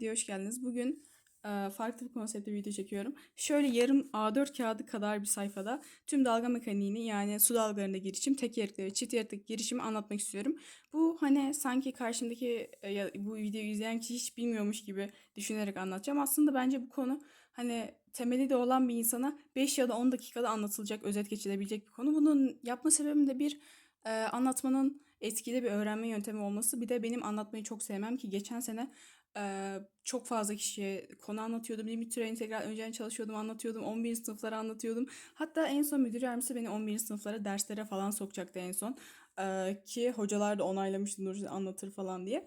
diye hoş geldiniz. Bugün e, farklı bir konsepte video çekiyorum. Şöyle yarım A4 kağıdı kadar bir sayfada tüm dalga mekaniğini yani su dalgalarında girişim, tek yarıklı ve çift yarıklı girişimi anlatmak istiyorum. Bu hani sanki karşımdaki e, bu videoyu izleyen kişi hiç bilmiyormuş gibi düşünerek anlatacağım. Aslında bence bu konu hani temeli de olan bir insana 5 ya da 10 dakikada anlatılacak, özet geçilebilecek bir konu. Bunun yapma sebebim de bir e, anlatmanın etkili bir öğrenme yöntemi olması. Bir de benim anlatmayı çok sevmem ki geçen sene çok fazla kişiye konu anlatıyordum. Limit Train tekrar önceden çalışıyordum, anlatıyordum. 11. sınıflara anlatıyordum. Hatta en son müdür yardımcısı beni 11. sınıflara derslere falan sokacaktı en son. Ki hocalar da onaylamıştı Nur anlatır falan diye.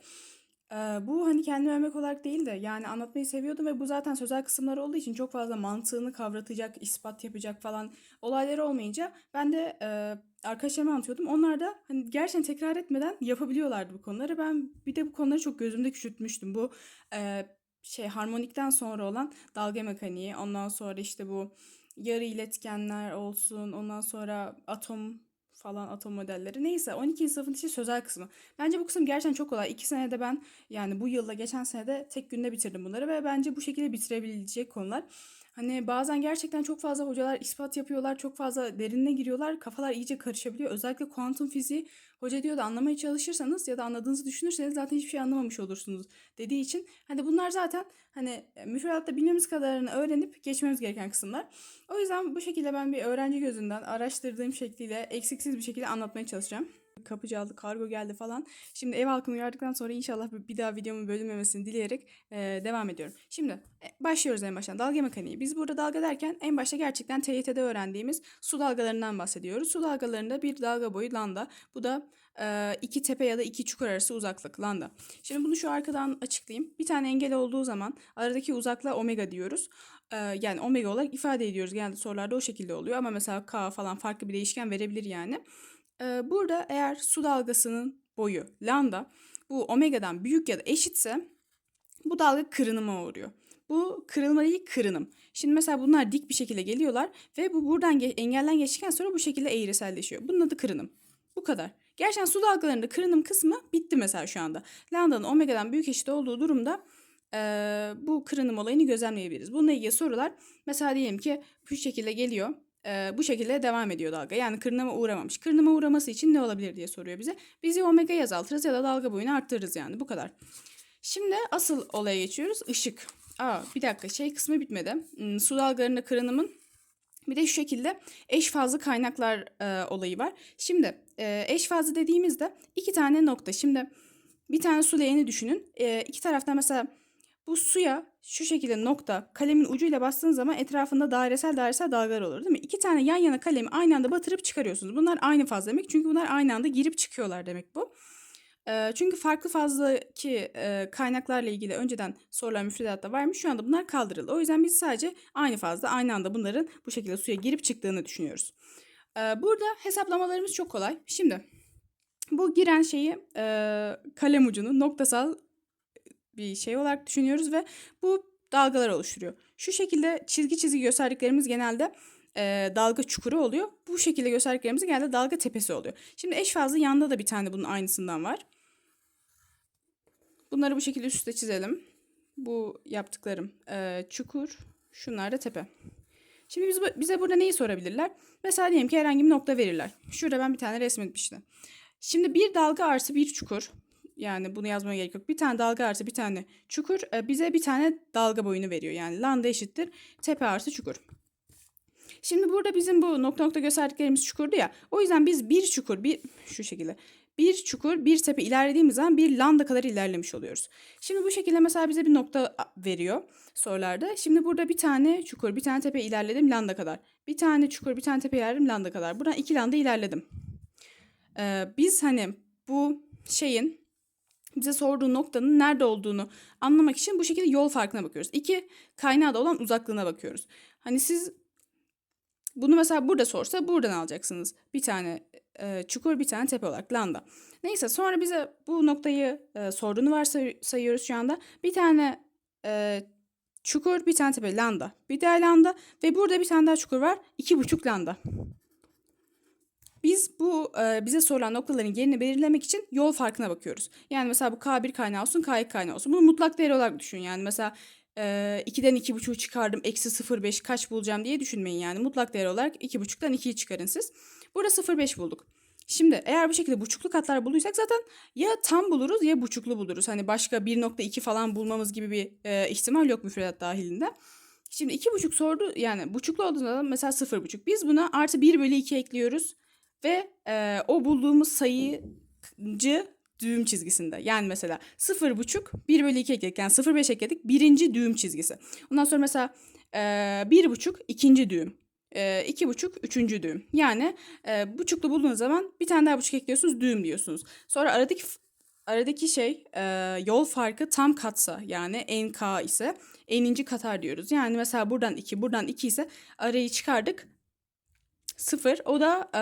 Bu hani kendimi övmek olarak değil de yani anlatmayı seviyordum ve bu zaten sözel kısımlar olduğu için çok fazla mantığını kavratacak, ispat yapacak falan olayları olmayınca ben de e, arkadaşlarıma anlatıyordum. Onlar da hani gerçekten tekrar etmeden yapabiliyorlardı bu konuları. Ben bir de bu konuları çok gözümde küçültmüştüm. Bu e, şey harmonikten sonra olan dalga mekaniği, ondan sonra işte bu yarı iletkenler olsun, ondan sonra atom falan atom modelleri. Neyse 12. sınıfın işte sözel kısmı. Bence bu kısım gerçekten çok kolay. İki senede ben yani bu yılda geçen senede tek günde bitirdim bunları ve bence bu şekilde bitirebilecek konular. Hani bazen gerçekten çok fazla hocalar ispat yapıyorlar, çok fazla derinine giriyorlar, kafalar iyice karışabiliyor. Özellikle kuantum fiziği hoca diyor da anlamaya çalışırsanız ya da anladığınızı düşünürseniz zaten hiçbir şey anlamamış olursunuz dediği için hani bunlar zaten hani müfredatta bilmemiz kadarını öğrenip geçmemiz gereken kısımlar. O yüzden bu şekilde ben bir öğrenci gözünden araştırdığım şekliyle eksiksiz bir şekilde anlatmaya çalışacağım kapıcı aldı, kargo geldi falan. Şimdi ev halkını uyardıktan sonra inşallah bir daha videomun bölünmemesini dileyerek e, devam ediyorum. Şimdi e, başlıyoruz en baştan. Dalga mekaniği. Biz burada dalga derken en başta gerçekten TYT'de öğrendiğimiz su dalgalarından bahsediyoruz. Su dalgalarında bir dalga boyu lambda. Bu da e, iki tepe ya da iki çukur arası uzaklık lambda. Şimdi bunu şu arkadan açıklayayım. Bir tane engel olduğu zaman aradaki uzaklığa omega diyoruz. Yani omega olarak ifade ediyoruz. Genelde sorularda o şekilde oluyor ama mesela k falan farklı bir değişken verebilir yani. Burada eğer su dalgasının boyu lambda bu omega'dan büyük ya da eşitse bu dalga kırınıma uğruyor. Bu kırılma değil kırınım. Şimdi mesela bunlar dik bir şekilde geliyorlar ve bu buradan ge- engelden geçtikten sonra bu şekilde eğriselleşiyor. Bunun adı kırınım. Bu kadar. Gerçekten su dalgalarında kırınım kısmı bitti mesela şu anda. Lambda'nın omega'dan büyük eşit olduğu durumda e, bu kırınım olayını gözlemleyebiliriz. Bununla ilgili sorular mesela diyelim ki bu şekilde geliyor e, bu şekilde devam ediyor dalga. Yani kırınıma uğramamış. Kırınıma uğraması için ne olabilir diye soruyor bize. Biz ya omega azaltırız ya da dalga boyunu arttırırız yani bu kadar. Şimdi asıl olaya geçiyoruz. Işık. Aa bir dakika şey kısmı bitmedi. Hmm, su dalgalarında kırınımın bir de şu şekilde eş fazlı kaynaklar e, olayı var. Şimdi e, eş fazlı dediğimizde iki tane nokta. Şimdi bir tane su leğeni düşünün. E, iki taraftan mesela bu suya şu şekilde nokta kalemin ucuyla bastığınız zaman etrafında dairesel dairesel dalgalar olur değil mi? İki tane yan yana kalemi aynı anda batırıp çıkarıyorsunuz. Bunlar aynı faz demek. Çünkü bunlar aynı anda girip çıkıyorlar demek bu. Çünkü farklı fazdaki kaynaklarla ilgili önceden sorular müfredatta varmış. Şu anda bunlar kaldırıldı. O yüzden biz sadece aynı fazda aynı anda bunların bu şekilde suya girip çıktığını düşünüyoruz. Burada hesaplamalarımız çok kolay. Şimdi bu giren şeyi kalem ucunu noktasal bir şey olarak düşünüyoruz ve bu dalgalar oluşturuyor. Şu şekilde çizgi çizgi gösterdiklerimiz genelde e, dalga çukuru oluyor. Bu şekilde gösterdiklerimiz genelde dalga tepesi oluyor. Şimdi eş fazla yanda da bir tane bunun aynısından var. Bunları bu şekilde üst üste çizelim. Bu yaptıklarım e, çukur, şunlar da tepe. Şimdi biz, bize burada neyi sorabilirler? Mesela diyelim ki herhangi bir nokta verirler. Şurada ben bir tane resmetmiştim. Şimdi bir dalga artı bir çukur yani bunu yazmaya gerek yok. Bir tane dalga artı bir tane çukur e, bize bir tane dalga boyunu veriyor. Yani lambda eşittir tepe artı çukur. Şimdi burada bizim bu nokta nokta gösterdiklerimiz çukurdu ya. O yüzden biz bir çukur bir şu şekilde bir çukur bir tepe ilerlediğimiz zaman bir lambda kadar ilerlemiş oluyoruz. Şimdi bu şekilde mesela bize bir nokta veriyor sorularda. Şimdi burada bir tane çukur bir tane tepe ilerledim lambda kadar. Bir tane çukur bir tane tepe ilerledim lambda kadar. Buradan iki lambda ilerledim. Ee, biz hani bu şeyin bize sorduğu noktanın nerede olduğunu anlamak için bu şekilde yol farkına bakıyoruz. İki, kaynağı da olan uzaklığına bakıyoruz. Hani siz bunu mesela burada sorsa buradan alacaksınız. Bir tane e, çukur, bir tane tepe olarak lambda. Neyse sonra bize bu noktayı e, sorduğunu varsayıyoruz şu anda. Bir tane e, çukur, bir tane tepe lambda. Bir daha lambda ve burada bir tane daha çukur var. iki buçuk lambda. Biz bu e, bize sorulan noktaların yerini belirlemek için yol farkına bakıyoruz. Yani mesela bu K1 kaynağı olsun, K2 kaynağı olsun. Bunu mutlak değer olarak düşün. Yani mesela e, 2'den 2,5'u çıkardım, eksi 0,5 kaç bulacağım diye düşünmeyin yani. Mutlak değer olarak 2,5'tan 2'yi çıkarın siz. Burada 0,5 bulduk. Şimdi eğer bu şekilde buçuklu katlar bulduysak zaten ya tam buluruz ya buçuklu buluruz. Hani başka 1.2 falan bulmamız gibi bir e, ihtimal yok müfredat dahilinde. Şimdi iki buçuk sordu yani buçuklu olduğunda da mesela sıfır buçuk. Biz buna artı 1 bölü 2 ekliyoruz ve e, o bulduğumuz sayıcı düğüm çizgisinde. Yani mesela sıfır buçuk 1 bölü 2 ekledik yani 0,5 ekledik birinci düğüm çizgisi. Ondan sonra mesela e, bir buçuk ikinci düğüm. E, iki buçuk üçüncü düğüm. Yani e, buçuklu bulduğunuz zaman bir tane daha buçuk ekliyorsunuz düğüm diyorsunuz. Sonra aradaki aradaki şey e, yol farkı tam katsa yani nk ise n'inci katar diyoruz. Yani mesela buradan 2 buradan 2 ise arayı çıkardık 0 o da e,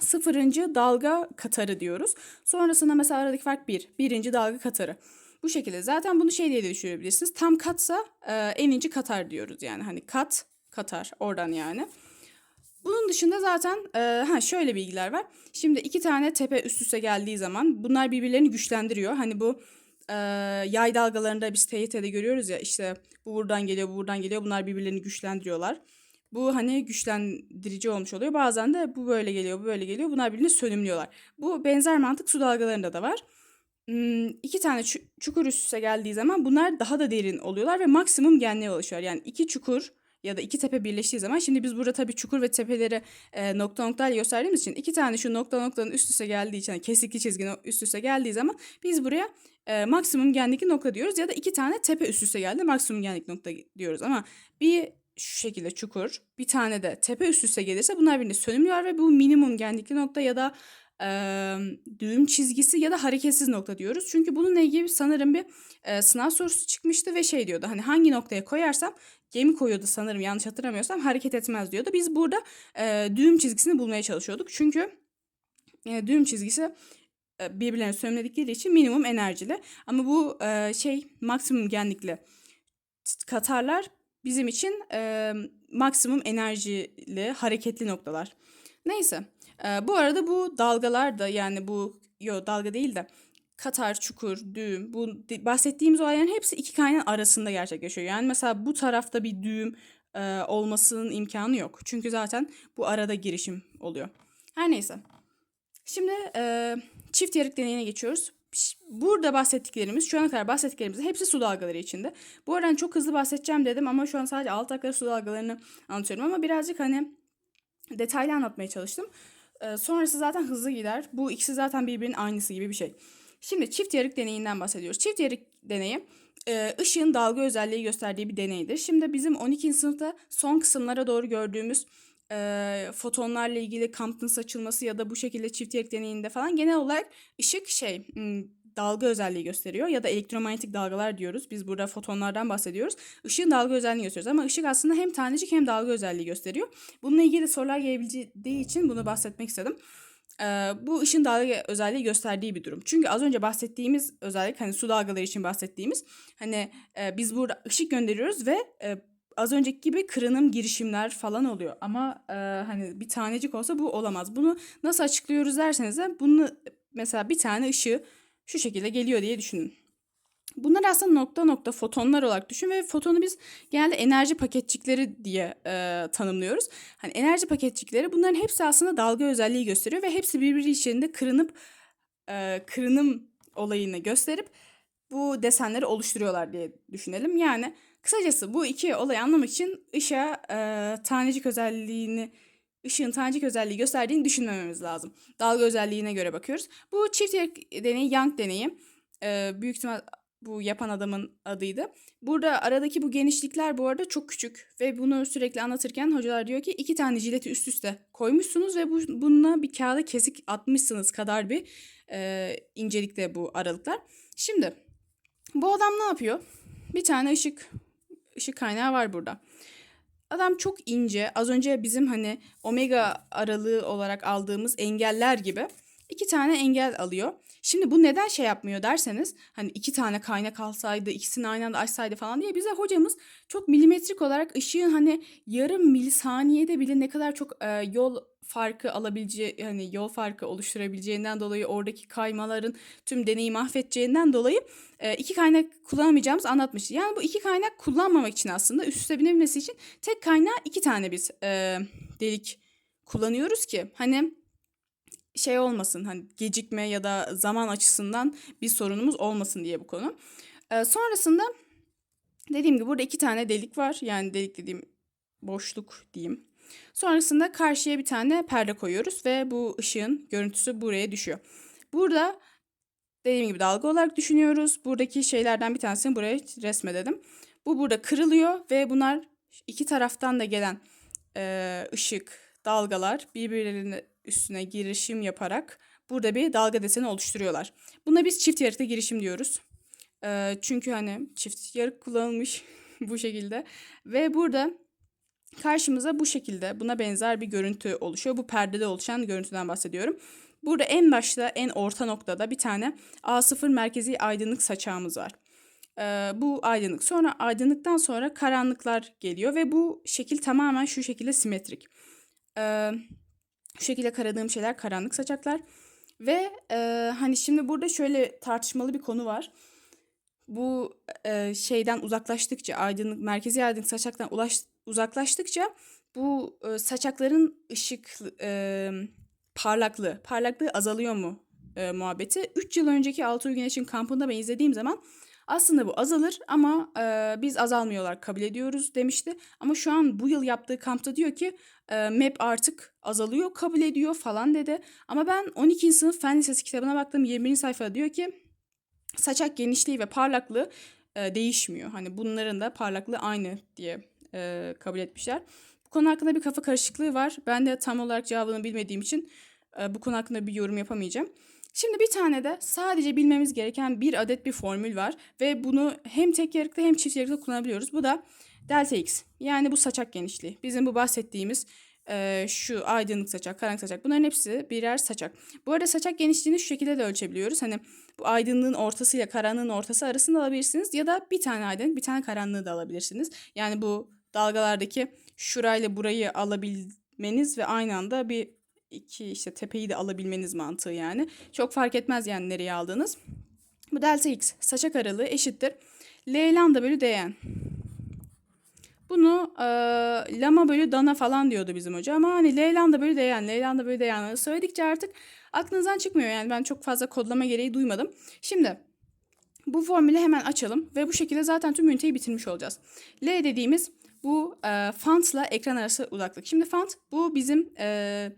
sıfırıncı dalga katarı diyoruz. Sonrasında mesela aradaki fark 1 bir, birinci dalga katarı. Bu şekilde zaten bunu şey diye de düşünebilirsiniz. Tam katsa e, n'inci katar diyoruz yani hani kat katar oradan yani. Bunun dışında zaten e, ha şöyle bilgiler var. Şimdi iki tane tepe üst üste geldiği zaman bunlar birbirlerini güçlendiriyor. Hani bu e, yay dalgalarında biz TYT'de görüyoruz ya işte bu buradan geliyor, bu buradan geliyor. Bunlar birbirlerini güçlendiriyorlar. Bu hani güçlendirici olmuş oluyor. Bazen de bu böyle geliyor, bu böyle geliyor. Bunlar birbirini sönümlüyorlar. Bu benzer mantık su dalgalarında da var. Hmm, iki tane çukur üst üste geldiği zaman bunlar daha da derin oluyorlar ve maksimum genliğe ulaşıyor. Yani iki çukur ya da iki tepe birleştiği zaman şimdi biz burada tabii çukur ve tepeleri e, nokta nokta gösterdiğimiz için iki tane şu nokta noktanın üst üste geldiği için yani kesikli çizginin üst üste geldiği zaman biz buraya e, maksimum genlikli nokta diyoruz ya da iki tane tepe üst üste geldi maksimum genlik nokta diyoruz ama bir şu şekilde çukur bir tane de tepe üst üste gelirse bunlar birbirini sönümlüyor ve bu minimum genlikli nokta ya da e, düğüm çizgisi ya da hareketsiz nokta diyoruz. Çünkü bununla ilgili sanırım bir e, sınav sorusu çıkmıştı ve şey diyordu hani hangi noktaya koyarsam gemi koyuyordu sanırım yanlış hatırlamıyorsam hareket etmez diyordu. Biz burada e, düğüm çizgisini bulmaya çalışıyorduk. Çünkü e, düğüm çizgisi e, birbirlerine sönmedikleri için minimum enerjili. Ama bu e, şey maksimum genlikli katarlar bizim için e, maksimum enerjili hareketli noktalar. Neyse. E, bu arada bu dalgalar da yani bu yo dalga değil de Katar, çukur, düğüm bu bahsettiğimiz olayların hepsi iki kaynağın arasında gerçekleşiyor. Yani mesela bu tarafta bir düğüm e, olmasının imkanı yok. Çünkü zaten bu arada girişim oluyor. Her neyse. Şimdi e, çift yarık deneyine geçiyoruz. Burada bahsettiklerimiz, şu ana kadar bahsettiklerimiz hepsi su dalgaları içinde. Bu arada çok hızlı bahsedeceğim dedim ama şu an sadece alt dakika su dalgalarını anlatıyorum ama birazcık hani detaylı anlatmaya çalıştım. E, sonrası zaten hızlı gider. Bu ikisi zaten birbirinin aynısı gibi bir şey. Şimdi çift yarık deneyinden bahsediyoruz. Çift yarık deneyi e, ışığın dalga özelliği gösterdiği bir deneydir. Şimdi bizim 12. sınıfta son kısımlara doğru gördüğümüz e, fotonlarla ilgili Compton saçılması ya da bu şekilde çift yarık deneyinde falan genel olarak ışık şey dalga özelliği gösteriyor ya da elektromanyetik dalgalar diyoruz. Biz burada fotonlardan bahsediyoruz. Işığın dalga özelliğini gösteriyoruz ama ışık aslında hem tanecik hem dalga özelliği gösteriyor. Bununla ilgili sorular gelebileceği için bunu bahsetmek istedim e, bu ışın dalga özelliği gösterdiği bir durum. Çünkü az önce bahsettiğimiz özellik hani su dalgaları için bahsettiğimiz hani e, biz burada ışık gönderiyoruz ve e, az önceki gibi kırınım girişimler falan oluyor. Ama e, hani bir tanecik olsa bu olamaz. Bunu nasıl açıklıyoruz derseniz de bunu mesela bir tane ışığı şu şekilde geliyor diye düşünün. Bunlar aslında nokta nokta fotonlar olarak düşün ve fotonu biz genelde enerji paketçikleri diye e, tanımlıyoruz. Hani enerji paketçikleri bunların hepsi aslında dalga özelliği gösteriyor ve hepsi birbiri içinde kırınıp e, kırınım olayını gösterip bu desenleri oluşturuyorlar diye düşünelim. Yani kısacası bu iki olayı anlamak için ışığa e, tanecik özelliğini ışığın tanecik özelliği gösterdiğini düşünmememiz lazım. Dalga özelliğine göre bakıyoruz. Bu çift deneyi Young deneyi. E, büyük ihtimal bu yapan adamın adıydı. Burada aradaki bu genişlikler bu arada çok küçük ve bunu sürekli anlatırken hocalar diyor ki iki tane jileti üst üste koymuşsunuz ve bu, bununla bir kağıda kesik atmışsınız kadar bir e, incelikte bu aralıklar. Şimdi bu adam ne yapıyor? Bir tane ışık ışık kaynağı var burada. Adam çok ince. Az önce bizim hani omega aralığı olarak aldığımız engeller gibi iki tane engel alıyor. Şimdi bu neden şey yapmıyor derseniz hani iki tane kaynak alsaydı ikisini aynı anda açsaydı falan diye bize hocamız çok milimetrik olarak ışığın hani yarım milisaniyede bile ne kadar çok e, yol farkı alabileceği yani yol farkı oluşturabileceğinden dolayı oradaki kaymaların tüm deneyi mahvedeceğinden dolayı e, iki kaynak kullanamayacağımız anlatmıştı. Yani bu iki kaynak kullanmamak için aslında üst üste binebilmesi için tek kaynağı iki tane biz e, delik kullanıyoruz ki hani şey olmasın hani gecikme ya da zaman açısından bir sorunumuz olmasın diye bu konu. E, sonrasında dediğim gibi burada iki tane delik var. Yani delik dediğim boşluk diyeyim. Sonrasında karşıya bir tane perde koyuyoruz ve bu ışığın görüntüsü buraya düşüyor. Burada dediğim gibi dalga olarak düşünüyoruz. Buradaki şeylerden bir tanesini buraya resmedelim. Bu burada kırılıyor ve bunlar iki taraftan da gelen e, ışık, dalgalar birbirlerinin üstüne girişim yaparak burada bir dalga deseni oluşturuyorlar. Buna biz çift yarıklı girişim diyoruz. E, çünkü hani çift yarık kullanılmış bu şekilde ve burada karşımıza bu şekilde buna benzer bir görüntü oluşuyor. Bu perdede oluşan görüntüden bahsediyorum. Burada en başta en orta noktada bir tane A0 merkezi aydınlık saçağımız var. Ee, bu aydınlık. Sonra aydınlıktan sonra karanlıklar geliyor ve bu şekil tamamen şu şekilde simetrik. Ee, şu şekilde karadığım şeyler karanlık saçaklar. Ve e, hani şimdi burada şöyle tartışmalı bir konu var. Bu e, şeyden uzaklaştıkça aydınlık merkezi aydınlık saçaktan ulaş, uzaklaştıkça bu e, saçakların ışık e, parlaklığı parlaklığı azalıyor mu e, muhabbeti. 3 yıl önceki Altuğ Güneş'in kampında ben izlediğim zaman aslında bu azalır ama e, biz azalmıyorlar kabul ediyoruz demişti. Ama şu an bu yıl yaptığı kampta diyor ki e, map artık azalıyor kabul ediyor falan dedi. Ama ben 12. sınıf fen lisesi kitabına baktım 20. sayfada diyor ki saçak genişliği ve parlaklığı e, değişmiyor. Hani bunların da parlaklığı aynı diye e, kabul etmişler. Bu konu hakkında bir kafa karışıklığı var. Ben de tam olarak cevabını bilmediğim için e, bu konu hakkında bir yorum yapamayacağım. Şimdi bir tane de sadece bilmemiz gereken bir adet bir formül var ve bunu hem tek yarıkta hem çift yarıkta kullanabiliyoruz. Bu da delta x yani bu saçak genişliği. Bizim bu bahsettiğimiz e, şu aydınlık saçak, karanlık saçak bunların hepsi birer saçak. Bu arada saçak genişliğini şu şekilde de ölçebiliyoruz. Hani bu aydınlığın ortasıyla karanlığın ortası arasında alabilirsiniz ya da bir tane aydınlık bir tane karanlığı da alabilirsiniz. Yani bu dalgalardaki şurayla burayı alabilmeniz ve aynı anda bir iki işte tepeyi de alabilmeniz mantığı yani. Çok fark etmez yani nereye aldığınız. Bu delta x saçak aralığı eşittir. L lambda bölü dn. Bunu e, lama bölü dana falan diyordu bizim hoca ama hani L lambda bölü dn, L lambda bölü dn söyledikçe artık aklınızdan çıkmıyor yani ben çok fazla kodlama gereği duymadım. Şimdi bu formülü hemen açalım ve bu şekilde zaten tüm üniteyi bitirmiş olacağız. L dediğimiz bu e, fantla ekran arası uzaklık. Şimdi fant bu bizim e,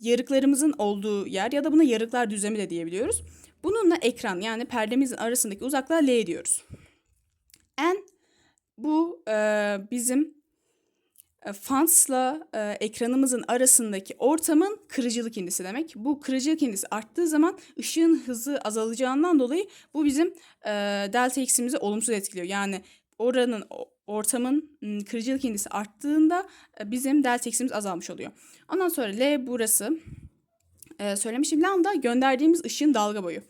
yarıklarımızın olduğu yer ya da buna yarıklar düzlemi de diyebiliyoruz. Bununla ekran yani perdemizin arasındaki uzaklığa L diyoruz. N bu e, bizim e, fansla e, ekranımızın arasındaki ortamın kırıcılık indisi demek. Bu kırıcılık indisi arttığı zaman ışığın hızı azalacağından dolayı bu bizim e, delta x'imizi olumsuz etkiliyor. Yani oranın ortamın kırıcılık indisi arttığında e, bizim delta azalmış oluyor. Ondan sonra L burası. Ee, söylemişim lambda gönderdiğimiz ışığın dalga boyu.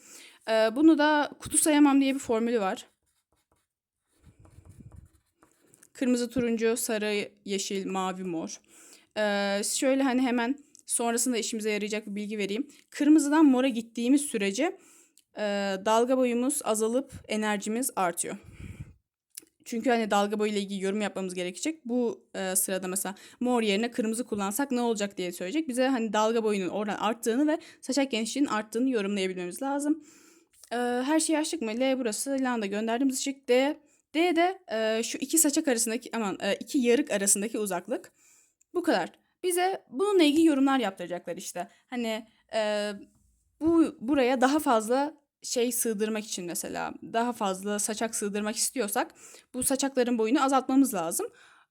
Ee, bunu da kutu sayamam diye bir formülü var. Kırmızı, turuncu, sarı, yeşil, mavi, mor. Ee, şöyle hani hemen sonrasında işimize yarayacak bir bilgi vereyim. Kırmızıdan mora gittiğimiz sürece e, dalga boyumuz azalıp enerjimiz artıyor. Çünkü hani dalga boyu ile ilgili yorum yapmamız gerekecek. Bu e, sırada mesela mor yerine kırmızı kullansak ne olacak diye söyleyecek. Bize hani dalga boyunun oradan arttığını ve saçak genişliğinin arttığını yorumlayabilmemiz lazım. E, her şey açtık mı? L burası. Lambda gönderdiğimiz ışık. D. D de e, şu iki saçak arasındaki aman e, iki yarık arasındaki uzaklık. Bu kadar. Bize bununla ilgili yorumlar yaptıracaklar işte. Hani e, bu buraya daha fazla şey sığdırmak için mesela daha fazla saçak sığdırmak istiyorsak bu saçakların boyunu azaltmamız lazım.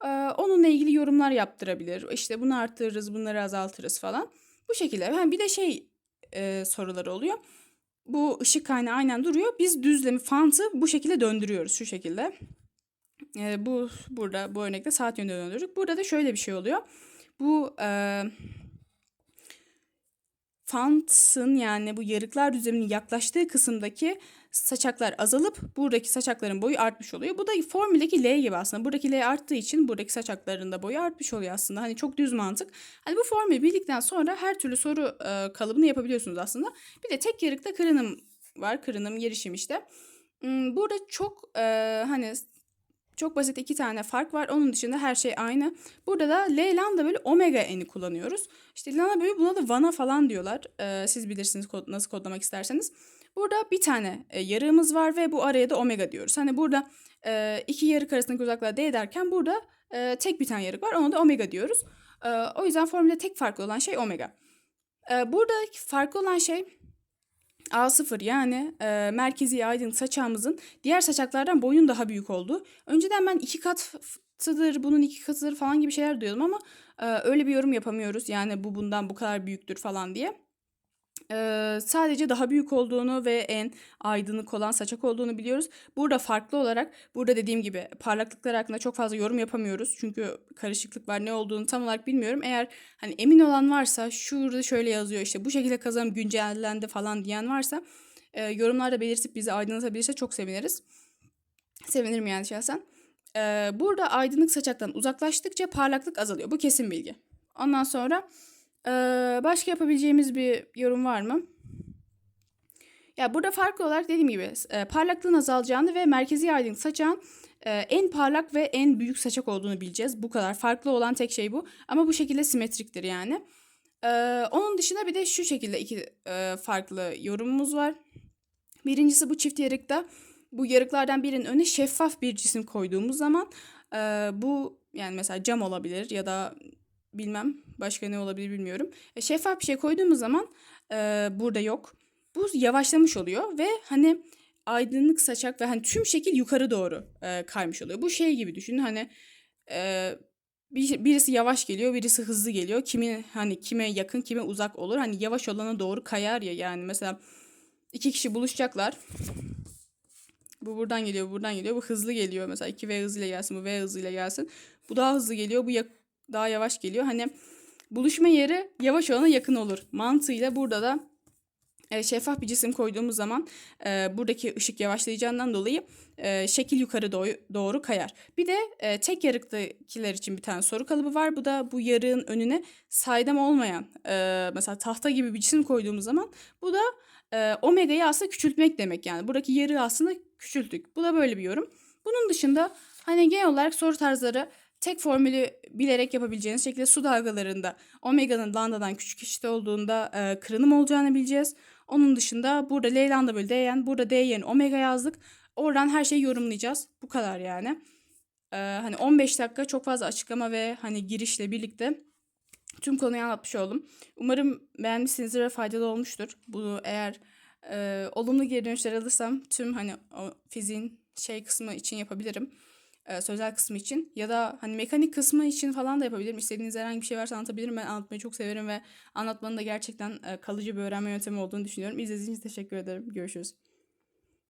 Ee, onunla ilgili yorumlar yaptırabilir. İşte bunu arttırırız, bunları azaltırız falan. Bu şekilde. Yani bir de şey e, soruları oluyor. Bu ışık kaynağı aynen duruyor. Biz düzlemi, fantı bu şekilde döndürüyoruz şu şekilde. E, bu burada bu örnekte saat yönünde döndürdük. Burada da şöyle bir şey oluyor. Bu e, Fants'ın yani bu yarıklar düzleminin yaklaştığı kısımdaki saçaklar azalıp buradaki saçakların boyu artmış oluyor. Bu da formüldeki L gibi aslında. Buradaki L arttığı için buradaki saçakların da boyu artmış oluyor aslında. Hani çok düz mantık. Hani bu formülü bildikten sonra her türlü soru e, kalıbını yapabiliyorsunuz aslında. Bir de tek yarıkta kırınım var. Kırınım, girişim işte. Hmm, Burada çok e, hani çok basit iki tane fark var. Onun dışında her şey aynı. Burada da L lambda bölü omega n'i kullanıyoruz. İşte lambda bölü buna da vana falan diyorlar. Ee, siz bilirsiniz kod, nasıl kodlamak isterseniz. Burada bir tane e, yarığımız var ve bu araya da omega diyoruz. Hani burada e, iki yarık arasındaki uzaklığa d derken burada e, tek bir tane yarık var. Ona da omega diyoruz. E, o yüzden formülde tek farklı olan şey omega. E, burada farklı olan şey A0 yani e, merkezi aydın saçağımızın diğer saçaklardan boyun daha büyük olduğu. Önceden ben iki katıdır, bunun iki katıdır falan gibi şeyler diyordum ama e, öyle bir yorum yapamıyoruz. Yani bu bundan bu kadar büyüktür falan diye. E, sadece daha büyük olduğunu ve en aydınlık olan saçak olduğunu biliyoruz. Burada farklı olarak burada dediğim gibi parlaklıklar hakkında çok fazla yorum yapamıyoruz. Çünkü karışıklık var ne olduğunu tam olarak bilmiyorum. Eğer hani emin olan varsa şurada şöyle yazıyor işte bu şekilde kazanım güncellendi falan diyen varsa e, yorumlarda belirtip bizi aydınlatabilirse çok seviniriz. Sevinirim yani şahsen. E, burada aydınlık saçaktan uzaklaştıkça parlaklık azalıyor. Bu kesin bilgi. Ondan sonra e, başka yapabileceğimiz bir yorum var mı? Ya burada farklı olarak dediğim gibi e, parlaklığın azalacağını ve merkezi aydınlık saçağın e, en parlak ve en büyük saçak olduğunu bileceğiz. Bu kadar. Farklı olan tek şey bu. Ama bu şekilde simetriktir yani. E, onun dışında bir de şu şekilde iki e, farklı yorumumuz var. Birincisi bu çift yarıkta bu yarıklardan birinin önüne şeffaf bir cisim koyduğumuz zaman e, bu yani mesela cam olabilir ya da bilmem başka ne olabilir bilmiyorum. E, şeffaf bir şey koyduğumuz zaman e, burada yok. Bu yavaşlamış oluyor ve hani aydınlık saçak ve hani tüm şekil yukarı doğru e, kaymış oluyor. Bu şey gibi düşünün hani e, bir, birisi yavaş geliyor, birisi hızlı geliyor. Kimin hani kime yakın, kime uzak olur. Hani yavaş olana doğru kayar ya yani mesela iki kişi buluşacaklar. Bu buradan geliyor, bu buradan geliyor. Bu hızlı geliyor. Mesela 2V hızıyla gelsin, bu V hızıyla gelsin. Bu daha hızlı geliyor, bu yak- daha yavaş geliyor. Hani buluşma yeri yavaş olana yakın olur. Mantığıyla burada da e, şeffaf bir cisim koyduğumuz zaman e, buradaki ışık yavaşlayacağından dolayı e, şekil yukarı doğru, doğru kayar. Bir de e, tek yarıktakiler için bir tane soru kalıbı var. Bu da bu yarığın önüne saydam olmayan e, mesela tahta gibi bir cisim koyduğumuz zaman bu da e, omega'yı aslında küçültmek demek yani. Buradaki yarığı aslında küçülttük. Bu da böyle bir yorum. Bunun dışında hani genel olarak soru tarzları tek formülü bilerek yapabileceğiniz şekilde su dalgalarında omega'nın lambdadan küçük eşit olduğunda e, kırınım olacağını bileceğiz. Onun dışında burada L lambda bölü Dn, burada D yerine omega yazdık. Oradan her şeyi yorumlayacağız. Bu kadar yani. Ee, hani 15 dakika çok fazla açıklama ve hani girişle birlikte tüm konuyu anlatmış oldum. Umarım beğenmişsinizdir ve faydalı olmuştur. Bunu eğer e, olumlu geri dönüşler alırsam tüm hani o fiziğin şey kısmı için yapabilirim. E, sözel kısmı için ya da hani mekanik kısmı için falan da yapabilirim. İstediğiniz herhangi bir şey varsa anlatabilirim. Ben anlatmayı çok severim ve anlatmanın da gerçekten e, kalıcı bir öğrenme yöntemi olduğunu düşünüyorum. İzlediğiniz için teşekkür ederim. Görüşürüz.